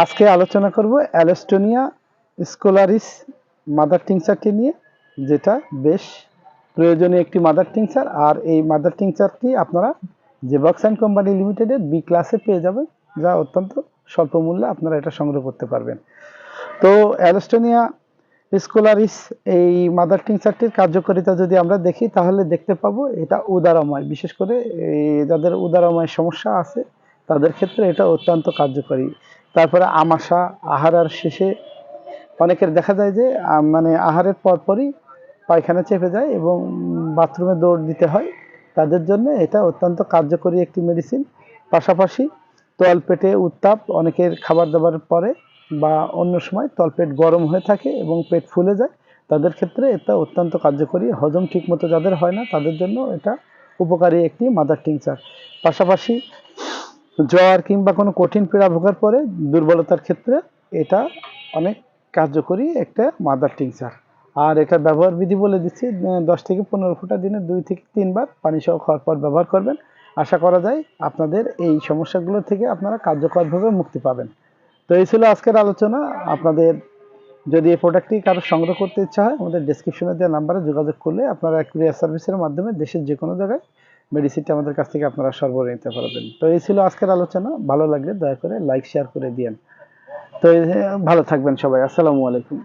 আজকে আলোচনা করব অ্যালেস্টোনিয়া স্কোলারিস মাদার টিংচারটি নিয়ে, যেটা বেশ প্রয়োজনীয় একটি মাদার টিংচার আর এই মাদার টিংচারটি আপনারা জেবক্স অ্যান্ড কোম্পানি লিমিটেডের বি ক্লাসে পেয়ে যাবেন, যা অত্যন্ত স্বল্প মূল্যে আপনারা এটা সংগ্রহ করতে পারবেন। তো অ্যালেস্টোনিয়া স্কোলারিস এই মাদার টিংচারটির কার্যকারিতা যদি আমরা দেখি, তাহলে দেখতে পাবো এটা উদারময়। বিশেষ করে যাদের উদারময় সমস্যা আছে, তাদের ক্ষেত্রে এটা অত্যন্ত কার্যকরী। তারপরে আমাশা আহারার শেষে অনেকের দেখা যায় যে মানে আহারের পরপরই পায়খানা চেপে যায় এবং বাথরুমে দৌড় দিতে হয়। তাদের জন্য এটা অত্যন্ত কার্যকরী একটি মেডিসিন পাশাপাশি তলপেটে উত্তাপ, অনেকের খাবার দাবার পরে বা অন্য সময় তলপেট গরম হয়ে থাকে এবং পেট ফুলে যায়। তাদের ক্ষেত্রে এটা অত্যন্ত কার্যকরী। হজম ঠিকমতো যাদের হয় না, তাদের জন্য এটা উপকারী একটি মাদার টিংচার। পাশাপাশি জ্বর কিংবা কোনো কঠিন পীড়া ভোগার পরে দুর্বলতার ক্ষেত্রে এটা অনেক কার্যকরী একটা মাদার টিংচার আর এটার ব্যবহার বিধি বলে দিচ্ছি দশ থেকে পনেরো ফুটা দিনে দুই থেকে তিনবার পানি সহ খাওয়ার পর ব্যবহার করবেন। আশা করা যায় আপনাদের এই সমস্যাগুলো থেকে আপনারা কার্যকরভাবে মুক্তি পাবেন। তো এই ছিল আজকের আলোচনা। আপনাদের যদি এই প্রোডাক্টটি কারও সংগ্রহ করতে ইচ্ছা হয়, আমাদের ডেসক্রিপশনে দেওয়া নাম্বারে যোগাযোগ করলে আপনারা কুরিয়ার সার্ভিসের মাধ্যমে দেশের যে কোনো জায়গায় মেডিসিনটা আমাদের কাছ থেকে আপনারা সরবরাহ নিতে পারবেন তো এই ছিল আজকের আলোচনা। ভালো লাগলে দয়া করে লাইক শেয়ার করে দিয়েন। তো ভালো থাকবেন সবাই। আসসালামু আলাইকুম।